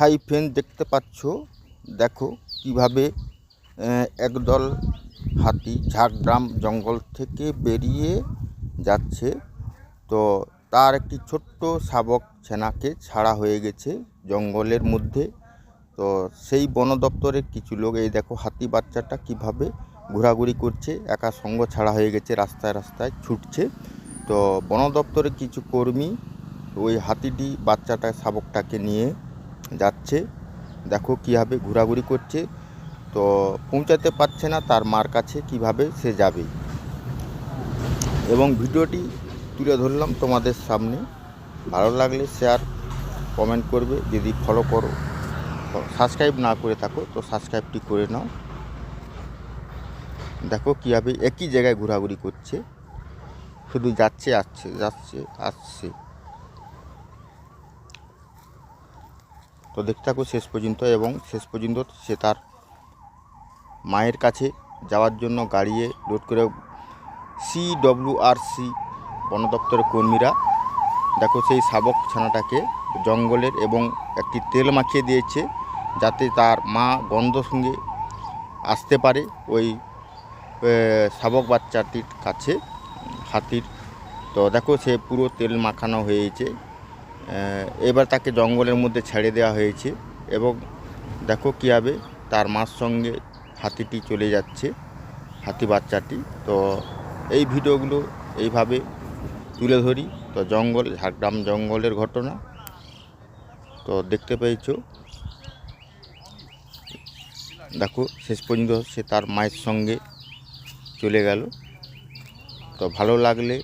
Hi friend দেখতে পাচ্ছ? দেখো কীভাবে একদল হাতি ঝাড়গ্রাম জঙ্গল থেকে বেরিয়ে যাচ্ছে। তো তার একটি ছোট্ট শাবক ছেনাকে ছাড়া হয়ে গেছে জঙ্গলের মধ্যে। তো সেই বন দপ্তরের কিছু লোক, এই দেখো হাতি বাচ্চাটা কীভাবে ঘোরাঘুরি করছে, একা সঙ্গ ছাড়া হয়ে গেছে, রাস্তায় রাস্তায় ছুটছে। তো বন দপ্তরের কিছু কর্মী ওই হাতিটি, বাচ্চাটা, শাবকটাকে নিয়ে যাচ্ছে। দেখো কীভাবে ঘোরাঘুরি করছে। তো পৌঁছাতে পারছে না তার মার কাছে কীভাবে সে যাবে। এবং ভিডিওটি তুলে ধরলাম তোমাদের সামনে। ভালো লাগলে শেয়ার কমেন্ট করবে। যদি ফলো করো সাবস্ক্রাইব না করে থাকো, তো সাবস্ক্রাইবটি করে নাও। দেখো কীভাবে একই জায়গায় ঘোরাঘুরি করছে। শুধু যাচ্ছে, আসছে যাচ্ছে, আসছে। তো দেখতে থাকো শেষ পর্যন্ত এবং শেষ পর্যন্ত সে তার মায়ের কাছে যাওয়ার জন্য গাড়িয়ে লোড করে সি ডব্লিউ আর সি বন দপ্তরের কর্মীরা, দেখো সেই শাবক ছানাটাকে জঙ্গলের এবং একটি তেল মাখিয়ে দিয়েছে যাতে তার মা গন্ধ সঙ্গে আসতে পারে ওই শাবক বাচ্চাটির কাছে হাতির। তো দেখো সে পুরো তেল মাখানো হয়েছে। এবার তাকে জঙ্গলের মধ্যে ছেড়ে দেওয়া হয়েছে এবং দেখো কীভাবে তার মার সঙ্গে হাতিটি চলে যাচ্ছে, হাতি বাচ্চাটি। তো এই ভিডিওগুলো এইভাবে তুলে ধরি। তো জঙ্গল, ঝাড়গ্রাম জঙ্গলের ঘটনা। তো দেখতে পেয়েছ। দেখো, শেষ পর্যন্ত সে তার মায়ের সঙ্গে চলে গেল। তো ভালো লাগলে